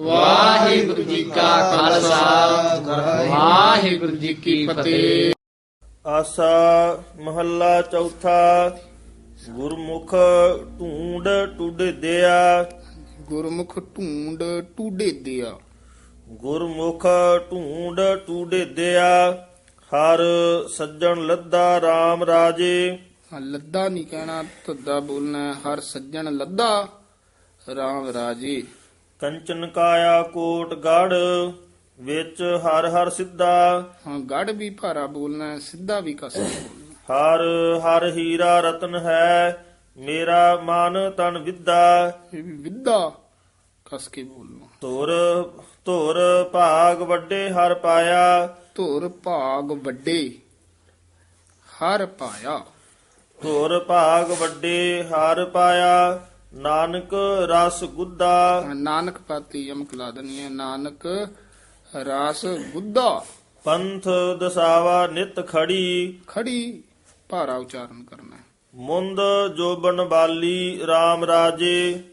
ਵਾਹਿਗੁਰੂ ਜੀ ਕਾ ਖਾਲਸਾ। ਵਾਹਿਗੁਰੂ ਜੀ ਕੀ ਫਤਿਹ। ਆਸਾ ਮਹੱਲਾ ਚੌਥਾ ਗੁਰਮੁਖ ਢੂੰਡ ਟੁੱਡਦਿਆ। ਗੁਰਮੁਖ ਢੂੰਡ ਟੂਡੇ ਦਿਆ ਗੁਰਮੁਖ ਢੂੰਡ ਟੁੱਡਦਿਆ। ਹਰ ਸੱਜਣ ਲੱਦਾ RAM ਰਾਜੇ। ਹਾਂ, ਲੱਦਾ ਨਹੀਂ ਕਹਿਣਾ ਧੱਦਾ ਬੋਲਣਾ ਹੈ। ਹਰ ਸੱਜਣ ਲੱਦਾ RAM ਰਾਜੇ। ਕੰਚਨ ਕਾਇਆ ਕੋਟ ਗੜ ਵਿੱਚ ਹਰ ਹਰ ਸਿੱਧਾ। ਹਾਂ ਗੜ ਵੀ ਭਾਰਾ ਬੋਲਣਾ ਹੈ, ਸਿੱਧਾ ਵੀ ਕਸ ਬੋਲਣਾ ਹਰ ਹਰ ਹੀਰਾ ਰਤਨ ਹੈ ਮੇਰਾ ਮਨ ਤਨ ਵਿਦਾ। ਇਹ ਵੀ ਵਿਦਾ ਕਸ ਕੇ ਬੋਲਣਾ। ਧੁਰ ਧੁਰ ਭਾਗ ਵੱਡੇ ਹਰ ਪਾਇਆ। ਧੁਰ ਭਾਗ ਵੱਡੇ ਹਰ ਪਾਇਆ। ਧੁਰ ਭਾਗ ਵੱਡੇ ਹਰ ਪਾਇਆ। ਨਾਨਕ ਰਸ ਗੁੱਦਾ ਨਾਨਕ ਪਾਤੀ ਯਮਕ ਲਾ ਦਨੀ ਹੈ। ਨਾਨਕ ਰਾਸ ਗੁੱਦਾ ਪੰਥ ਦਸਾਵਾ ਨਿਤ ਖੜੀ। ਖੜੀ ਭਾਰਾ ਉਚਾਰਨ ਕਰਨਾ ਹੈ। ਮੁੰਦ ਜੋਬਨ ਬਾਲੀ RAM ਰਾਜੇ।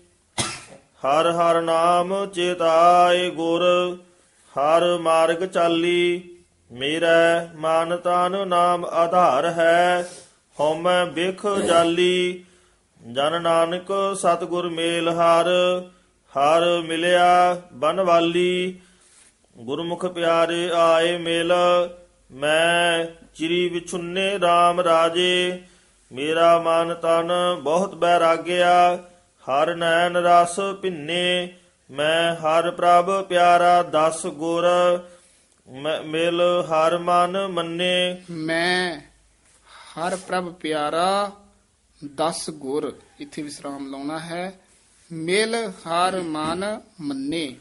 ਹਰ ਹਰ ਨਾਮ ਚੇਤਾਏ ਗੁਰ। ਹਰ ਮਾਰਗ ਚਾਲੀ। ਮੇਰਾ ਮਨ ਤਨ ਨਾਮ ਆਧਾਰ ਹੈ। ਹਉਮੈ ਬਿਖ ਜਾਲੀ। ਜਨ ਨਾਨਕ ਸਤਿਗੁਰ ਮੇਲ ਹਰ ਹਰ ਮਿਲਿਆ ਬਨਵਾਲੀ ਗੁਰਮੁਖ ਪਿਆਰੇ ਆਏ ਮਿਲ, ਮੈਂ ਚਿਰੀ ਵਿਛੁੰਨੇ RAM ਰਾਜੇ। ਮੇਰਾ ਮਨ ਤਨ ਬਹੁਤ ਬੈਰਾਗਿਆ, ਹਰ ਨੈਣ ਰਸ ਭਿੰਨੇ। ਮੈਂ ਹਰ ਪ੍ਰਭ ਪਿਆਰਾ ਦਸ ਗੁਰ, ਮੈਂ- ਮਿਲ ਹਰ ਮਨ ਮੰਨੇ। ਮੈਂ ਹਰ ਪ੍ਰਭ ਪਿਆਰਾ 10 ਗੁਰ ਇੱਥੇ ਵਿਸਰਾਮ ਲਾਉਣਾ ਹੈ। ਮਿਲ ਹਰ ਮਨ ਮੰਨੇ।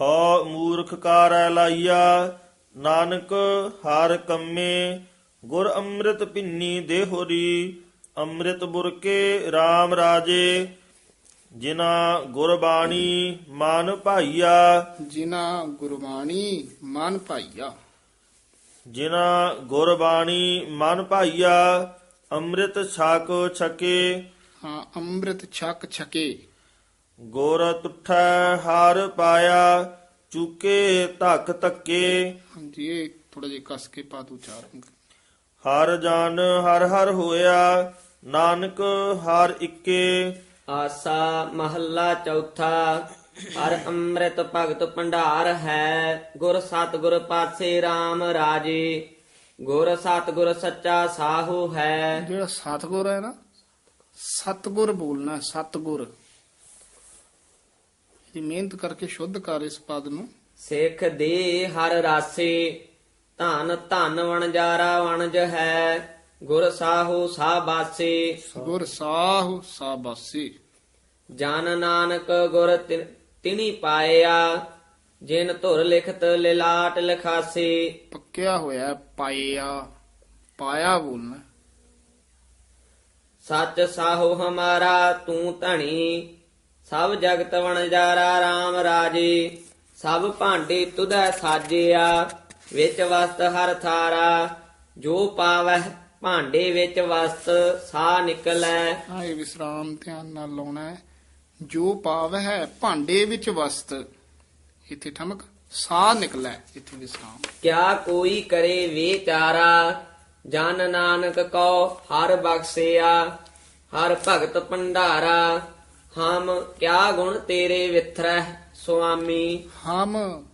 ਹਉ ਮੂਰਖ ਕਾਰੈ ਲਾਈਆ ਨਾਨਕ ਹਰ ਕੰਮੇ। ਗੁਰ ਅੰਮ੍ਰਿਤ ਪਿੰਨੀ ਦੇਹੋਰੀ ਅੰਮ੍ਰਿਤ ਬੁਰਕੇ RAM ਰਾਜੇ। ਜਿਨਾ ਗੁਰਬਾਣੀ ਮਨ ਭਾਈਆ। ਜਿਨਾ ਗੁਰਬਾਣੀ ਮਨ ਪਾਈਆ ਜਿਨਾ ਗੁਰਬਾਣੀ ਮਨ ਭਾਈਆ ਅੰਮ੍ਰਿਤ ਛਕ ਛਕੇ। ਹਾਂ ਅੰਮ੍ਰਿਤ ਛਕ ਛਕੇ। ਗੁਰ ਤੁਠੈ ਹਰ ਪਾਇਆ ਚੁਕੇ ਧੱਕ ਧੱਕੇ। ਹਾਂਜੀ ਇਹ ਥੋੜਾ ਜਿਹਾ ਕਸ ਕੇ ਪਾਤ ਉਚਾਰਨ। ਹਰ ਜਨ ਹਰ ਹਰ ਹੋਇਆ ਨਾਨਕ ਹਰ ਇੱਕੇ। ਆਸਾ ਮਹੱਲਾ ਚੌਥਾ ਹਰ ਅੰਮ੍ਰਿਤ ਭਗਤ ਭੰਡਾਰ ਹੈ ਗੁਰ ਸਤਿਗੁਰ ਪਾਸੇ RAM ਰਾਜੇ। ਗੁਰ ਸਤਿਗੁਰ ਸੱਚਾ ਸਾਹੂ ਹੈ। ਜਿਹੜਾ ਸਤਗੁਰ ਹੈ ਨਾ ਸਤਗੁਰ ਬੋਲਣਾ ਸਤਗੁਰ। ਇਹ ਮਿਹਨਤ ਕਰਕੇ ਸ਼ੁੱਧ ਕਰ ਇਸ ਪਦ ਨੂੰ। ਸਿੱਖ ਦੇ ਹਰ ਰਾਸੇ ਧਨ ਧਨ ਵਣਜਾਰਾ ਵਣਜ ਹੈ। ਗੁਰ ਸਾਹੂ ਸਾਬਾਸੇ। ਗੁਰ ਸਾਹੁ ਸਾਬਾਸੀ। ਜਨ ਨਾਨਕ ਗੁਰ ਤਿ- ਤਿਨੀ ਪਾਇਆ। ਜਿਨ ਧੁਰ ਲਿਖਤ ਲਿਲਾਟ ਲਖਾਸੇ। ਪੱਕਿਆ ਹੋਇਆ ਪਾਇਆ ਪਾਇਆ ਬੋਲਣਾ। ਸੱਚ ਸਾਹੋ ਹਮਾਰਾ ਤੂੰ ਧਣੀ ਸਭ ਜਗਤ ਵਣਜਾਰਾ RAM ਰਾਜੇ। ਸਭ ਭਾਂਡੇ ਤੁਧੈ ਸਾਜਿਆ ਵਿੱਚ ਵਸਤ ਹਰ ਥਾਰਾ। ਜੋ ਪਾਵਹਿ ਭਾਂਡੇ ਵਿੱਚ ਵਸਤ ਸਾ ਨਿਕਲੈ। ਹਾਂ ਇਹ ਵਿਸਰਾਮ ਧਿਆਨ ਨਾਲ ਲਾਉਣਾ ਹੈ। ਜੋ ਪਾਵ ਹੈ ਭਾਂਡੇ ਵਿੱਚ ਵਸਤ ਇੱਥੇ ਠਮਕ ਸਾਹ ਨਿਕਲੈ ਇੱਥੇ ਵਿਸਰਾਮ। ਕਿਆ ਕੋਈ ਕਰੇ ਵਿਚਾਰਾ ਜਨ ਨਾਨਕ ਕੋ ਹਰ ਬਖਸਿਆ ਹਰ ਭਗਤ ਭੰਡਾਰਾ। ਹਮ ਕਿਆ ਗੁਣ ਤੇਰੇ ਵਿਥਰੈ ਸੁਆਮੀ। ਹਮ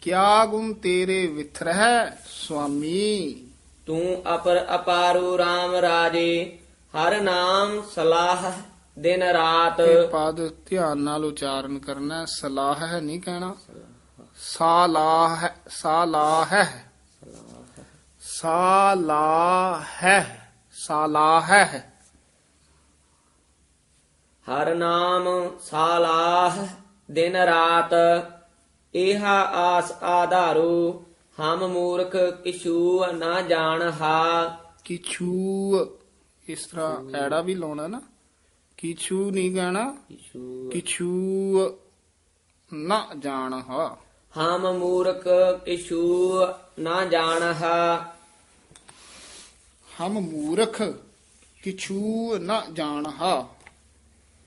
ਕਿਆ ਗੁਣ ਤੇਰੇ ਵਿਥਰਹਿ ਸੁਆਮੀ। ਤੂੰ ਅਪਰ ਅਪਾਰੂ RAM ਰਾਜੇ ਹਰ ਨਾਮ ਸਲਾਹ ਦਿਨ ਰਾਤ। ਇਹ ਪਦ ਧਿਆਨ ਨਾਲ ਉਚਾਰਨ ਕਰਨਾ ਹੈ। ਸਲਾਹ ਹੈ ਨਹੀਂ ਕਹਿਣਾ। ਸਾਲਾਹ ਹੈ ਸਾਲਾਹ ਹੈ। ਸਾਲਾਹ ਹੈ ਸਾਲਾਹ ਹੈ। ਹਰ ਨਾਮ ਸਾਲਾਹ ਦਿਨ ਰਾਤ। ਇਹਾ ਆਸ ਆਧਾਰੂ ਹਮ ਮੂਰਖ ਕਿਛੂ ਨਾ ਜਾਣਹਾ। ਕਿਛੂ ਇਸ ਤਰ੍ਹਾਂ ਐੜਾ ਵੀ ਲਾਉਣਾ ਨਾ। ਕਿਛੂ ਨਹੀਂ ਕਹਿਣਾ। ਕਿਛੂ। ਕਿਛੂ ਨਾ ਜਾਣ ਹਾ ਹਮ ਮੂਰਖ ਕਿਛੂ ਨਾ ਜਾਣਹਾ। ਹਮ ਮੂਰਖ ਕਿਛੂ ਨਾ ਜਾਣ ਹਾ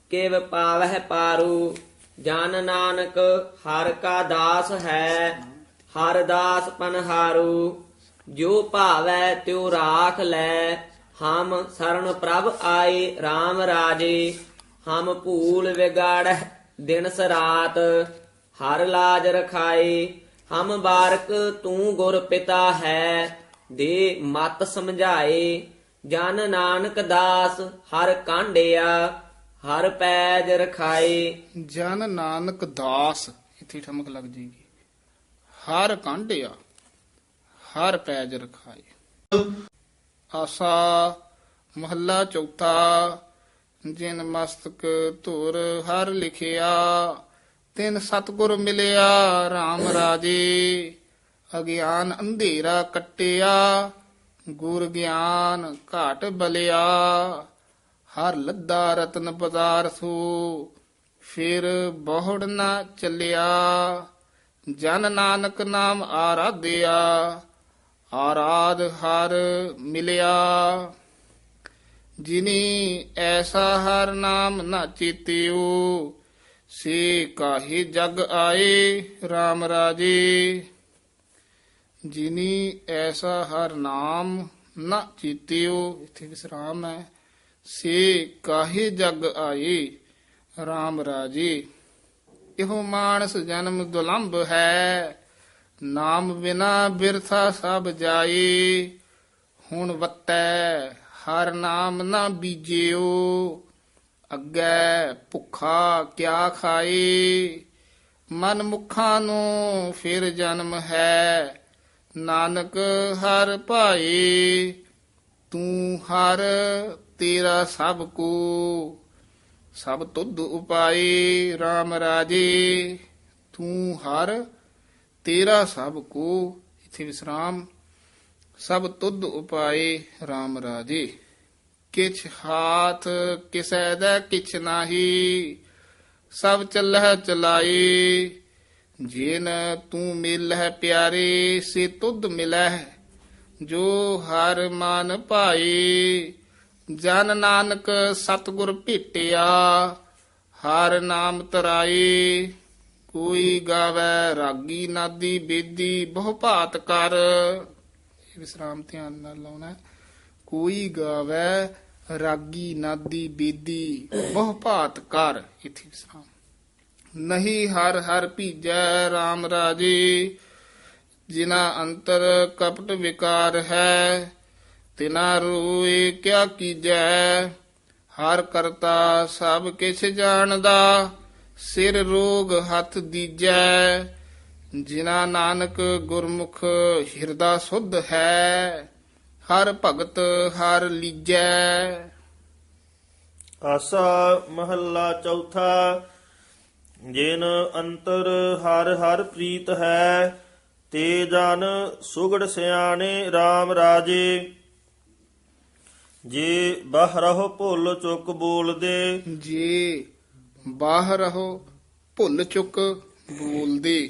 ਕਿਵ ਪਾਵਹਿ ਪਾਰੂ ਜਨ ਨਾਨਕ ਹਰ ਕਾ ਦਾਸ ਹੈ ਹਰ ਦਾਸ ਪਨਹਾਰੂ ਜੋ ਭਾਵੈ ਤਿਉ ਰਾਖ ਲੈ ਹਮ ਸਰਣ ਪ੍ਰਭ ਆਏ RAM ਰਾਜੇ, ਹਮ ਭੂਲ ਵਿਗਾੜ ਦਿਨ ਸਰਾਤ ਹਰ ਲਾਜ ਰਖਾਏ, ਹਮ ਬਾਰਕ ਤੂੰ ਗੁਰ ਪਿਤਾ ਹੈ, ਦੇ ਮਤ ਸਮਝਾਏ, ਜਨ ਨਾਨਕ ਦਾਸ ਹਰ ਕਾਂਡਿਆ, ਹਰ ਪੈਜ ਰਖਾਏ। ਜਨ ਨਾਨਕ ਦਾਸ, ਇੱਥੇ ਠਮਕ ਲੱਗ ਜੇਗੀ। ਹਰ ਕਾਂਡਿਆ, ਹਰ ਪੈਜ ਰਖਾਏ। ਆਸਾ ਮਹੱਲਾ ਚੌਥਾ, ਜਿਨ ਮਸਤਕ ਧੁਰ ਹਰ ਲਿਖਿਆ, ਤਿਨ ਸਤਗੁਰ ਮਿਲਿਆ RAM ਰਾਜੇ, ਅਗਿਆਨ ਅੰਧੇਰਾ ਕੱਟਿਆ, ਗੁਰ ਗਿਆਨ ਘਾਟ ਬਲਿਆ, ਹਰ ਲੱਦਾ ਰਤਨ ਪਦਾਰਥੋ ਫਿਰ ਬਹੁੜ ਨਾ ਚੱਲਿਆ, ਜਨ ਨਾਨਕ ਨਾਮ ਆਰਾਧਿਆ ਆਰਾਧ ਹਰ ਮਿਲਿਆ। ਜਿਨੀ ਐਸਾ ਹਰ ਨਾਮ ਨਾ ਚੇਤਿਓ ਸੇ ਕਾਹੇ ਜਗ ਆਏ RAM ਰਾਜੇ। ਜਿਨੀ ਐਸਾ ਹਰ ਨਾਮ ਨਾ ਚੇਤਿਓ ਇਥੇ ਵਿਸਰਾਮ ਹੈ? ਸੇ ਕਾਹੇ ਜਗ ਆਏ RAM ਰਾਜੇ। ਇਹੋ ਮਾਨਸ ਜਨਮ ਦੁਲੰਭ ਹੈ। ਨਾਮ ਬਿਨਾ ਬਿਰਥਾ ਸਭ ਜਾਏ, ਹੁਣ ਵਤੈ ਹਰ ਨਾਮ ਨਾ ਬੀਜਿਓ, ਅੱਗੇ ਭੁੱਖਾ ਕਿਆ ਖਾਏ? ਮਨ ਮੁਖਾਂ ਨੂੰ ਫਿਰ ਜਨਮ ਹੈ, ਨਾਨਕ ਹਰ ਭਾਏ, ਤੂੰ ਹਰ ਤੇਰਾ ਸਭ ਕੋ, ਸਭ ਤੁਧ ਉਪਾਏ RAM ਰਾਜੇ, ਤੂੰ ਹਰ ਤੇਰਾ ਸਭ ਕੋ, ਇਥੇ ਵਿਸਰਾਮ, ਸਭ ਤੁਧ ਉਪਾਏ RAM ਰਾਜੇ। ਕਿਛ ਹਾਥ ਕਿਸੈ ਦਾ ਕਿਛ ਨਾਹੀ, ਸਭ ਚੱਲਹਿ ਚਲਾਏ। ਜੇਨ ਤੂੰ ਮਿਲਹਿ ਪਿਆਰੇ, ਸੇ ਤੁਧ ਮਿਲਹਿ, ਜੋ ਹਰ ਮਨ ਭਾਏ। ਜਨ ਨਾਨਕ ਸਤਗੁਰ ਭੇਟਿਆ, ਹਰ ਨਾਮ ਤਰਾਏ। ਕੋਈ ਗਾਵੇ, ਰਾਗੀ, ਨਾਦੀ, ਬੇਦੀ ਬਹੁ ਭਾਤ ਕਰ। ਇਹ ਵਿਸਰਾਮ ਧਿਆਨ ਨਾਲ ਲਾਉਣਾ ਕੋਈ ਗਾਵੇ, ਰਾਗੀ, ਨਾਦੀ, ਬੇਦੀ ਬਹੁ ਭਾਤ ਕਰ। ਇਥੇ ਵਿਸਰਾਮ। ਨਹੀਂ ਹਰ ਹਰ ਭੀਜੈ RAM ਰਾਜੇ, ਜਿਨਾ ਅੰਤਰ ਕਪਟ ਵਿਕਾਰ ਹੈ, ਤਿਨਾ ਰੋਏ ਕਿਆ ਕੀਜੈ। ਹਰ ਕਰਤਾ ਸਭ ਕਿਛ ਜਾਣਦਾ। ਸਿਰ ਰੋਗ ਹੱਥ ਦੀਜੈ ਜਿਨਾ ਨਾਨਕ ਗੁਰਮੁਖ ਹਿਰਦਾ ਸੁਧ ਹੈ ਹਰ ਭਗਤ ਹਰ ਲੀਜੈ। ਆਸਾ ਮਹੱਲਾ ਚੌਥਾ ਜਿਨ ਅੰਤਰ ਹਰ ਹਰ ਪ੍ਰੀਤ ਹੈ ਤੇ ਜਨ ਸੁਗੜ ਸਿਆਣੇ RAM ਰਾਜੇ। ਜੇ ਬਹਰਹੁ ਭੁੱਲ ਚੁੱਕ ਬੋਲਦੇ ਜੇ ਬਾਹਰ ਰਹੋ, ਭੁੱਲ ਚੁੱਕ ਬੋਲਦੇ।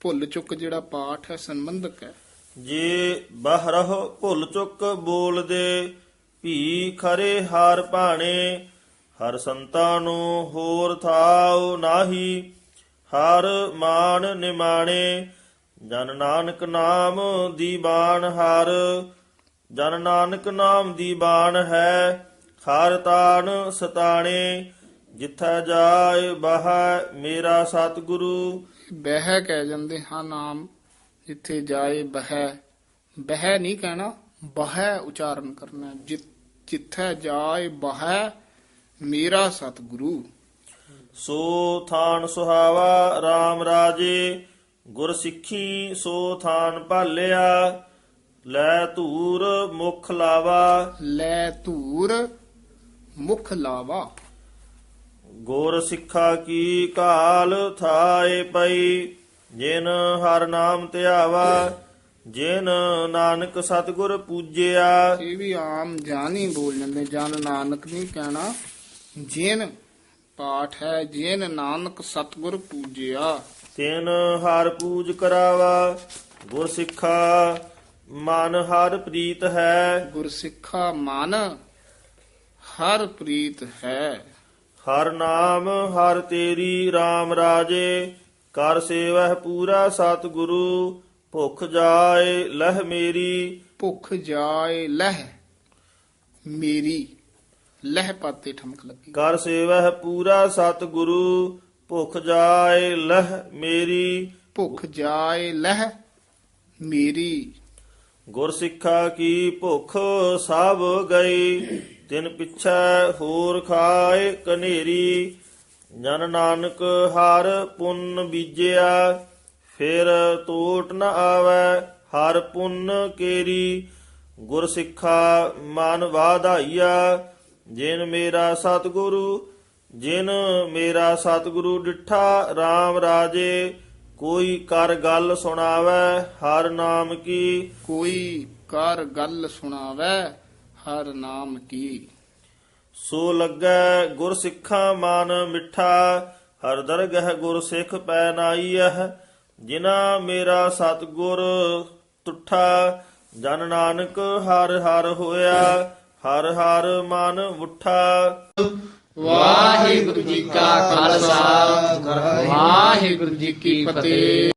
ਭੁੱਲ ਚੁੱਕ ਜਿਹੜਾ ਪਾਠ ਹੈ, ਸੰਬੰਧਕ ਹੈ। ਜੇ ਬਹਰਹੁ ਭੁੱਲ ਚੁੱਕ ਬੋਲਦੇ, ਭੀ ਖਰੇ ਹਾਰ ਭਾਣੇ, ਹਰ ਸੰਤਾਂ ਨੂੰ ਹੋਰ ਥਾਉ ਨਾਹੀ, ਹਰ ਮਾਨ ਨਿਮਾਣੇ, ਜਨ ਨਾਨਕ ਨਾਮ ਦੀ ਬਾਣ ਹਰ, ਜਨ ਨਾਨਕ ਨਾਮ ਦੀ ਬਾਣ ਹੈ ਹਰ ਤਾਨ ਸਤਾਣੇ ਜਿੱਥੈ ਜਾਏ ਬਹ ਮੇਰਾ ਸਤਿਗੁਰੂ। ਬਹਿ ਕਹਿ ਜਾਂਦੇ ਹਾਂ ਨਾਮ ਜਿੱਥੇ ਜਾਏ ਬਹਿ। ਬਹਿ ਨਹੀਂ ਕਹਿਣਾ ਬਹਿ ਉਚਾਰਨ ਕਰਨਾ। ਜਿੱਥੇ ਜਾਏ ਬਹਿ ਮੇਰਾ ਸਤਿਗੁਰੂ। ਸੋ ਥਾਨ ਸੁਹਾਵਾ RAM ਰਾਜੇ ਗੁਰ ਸਿੱਖੀ ਸੋ ਥਾਨ ਭਾਲਿਆ। ਲੈ ਧੂਰ ਮੁਖ ਲਾਵਾ। ਲੈ ਧੂਰ ਮੁਖ ਲਾਵਾ। ਗੁਰ ਸਿੱਖਾ ਕੀ ਕਾਲ ਥਾਏ ਪਈ ਜਿਨ ਹਰ ਨਾਮ ਧਿਆਵਾ ਜਿਨ ਨਾਨਕ ਸਤਿਗੁਰ ਪੂਜਿਆ। ਇਹ ਵੀ ਆਮ ਹੀ ਬੋਲ ਜਾਂਦੇ ਜਨ ਨਾਨਕ ਨਹੀਂ ਕਹਿਣਾ ਜਿਨ ਪਾਠ ਹੈ ਜਿਨ ਨਾਨਕ ਸਤਗੁਰ ਪੂਜਿਆ। ਤਿਨ ਹਰ ਪੂਜ ਕਰਾਵਾ ਗੁਰ ਸਿੱਖਾ ਮਨ ਹਰ ਪ੍ਰੀਤ ਹੈ। ਗੁਰਸਿੱਖਾ ਮਨ ਹਰ ਪ੍ਰੀਤ ਹੈ। ਹਰ ਨਾਮ ਹਰ ਤੇਰੀ RAM ਰਾਜੇ ਕਰ ਸੇਵਹਿ ਪੂਰਾ ਸਤਿਗੁਰੂ ਭੁਖ ਜਾਏ ਲਹਿ ਮੇਰੀ। ਭੁੱਖ ਜਾਏ ਲਹਿ ਮੇਰੀ। ਲਹਿ ਪਾਤੇ ਠਮਕ ਲੱਗੀ। ਕਰ ਸੇਵਹਿ ਪੂਰਾ ਸਤਿਗੁਰੂ ਭੁਖ ਜਾਏ ਲਹਿ ਮੇਰੀ। ਭੁੱਖ ਜਾਏ ਲਹਿ ਮੇਰੀ। ਗੁਰ ਸਿੱਖਾ ਕੀ ਭੁਖ ਸਭ ਗਈ। ਤਿਨ ਪਿਛੈ ਹੋਰ ਖਾਏ ਕਨੇਰੀ, ਜਨ ਨਾਨਕ ਹਰ ਪੁੰਨ ਬੀਜਿਆ, ਫਿਰ ਟੋਟ ਨ ਆਵੈ ਹਰ ਪੁੰਨ ਕੇਰੀ, ਗੁਰ ਸਿੱਖਾ ਮਨ ਵਾਧਾਈਆ, ਜਿਨ ਮੇਰਾ ਸਤਿਗੁਰੂ, ਜਿਨ ਮੇਰਾ ਸਤਿਗੁਰੂ ਡਿਠਾ RAM ਰਾਜੇ, ਕੋਈ ਕਰ ਗੱਲ ਸੁਣਾਵੈ ਹਰ ਨਾਮ ਕੀ। ਕੋਈ ਕਰ ਗੱਲ ਸੁਣਾਵੈ ਹਰ ਨਾਮ ਕੀ? ਸੋ ਲੱਗੈ ਗੁਰ ਸਿੱਖਾਂ ਮਨ ਮਿੱਠਾ ਹਰ ਦਰਗਹਿ ਗੁਰ ਸਿੱਖ ਪੈ ਨਾਈਐ ਜਿਨਾ ਮੇਰਾ ਸਤਗੁਰ ਤੁਠਾ ਜਨ ਨਾਨਕ ਹਰ ਹਰ ਹੋਇਆ ਹਰ ਹਰ ਮਨ ਉਠਾ। ਵਾਹਿਗੁਰੂ ਜੀ ਕਾ ਖਾਲਸਾ ਵਾਹਿਗੁਰੂ ਜੀ ਕੀ ਫਤਿਹ।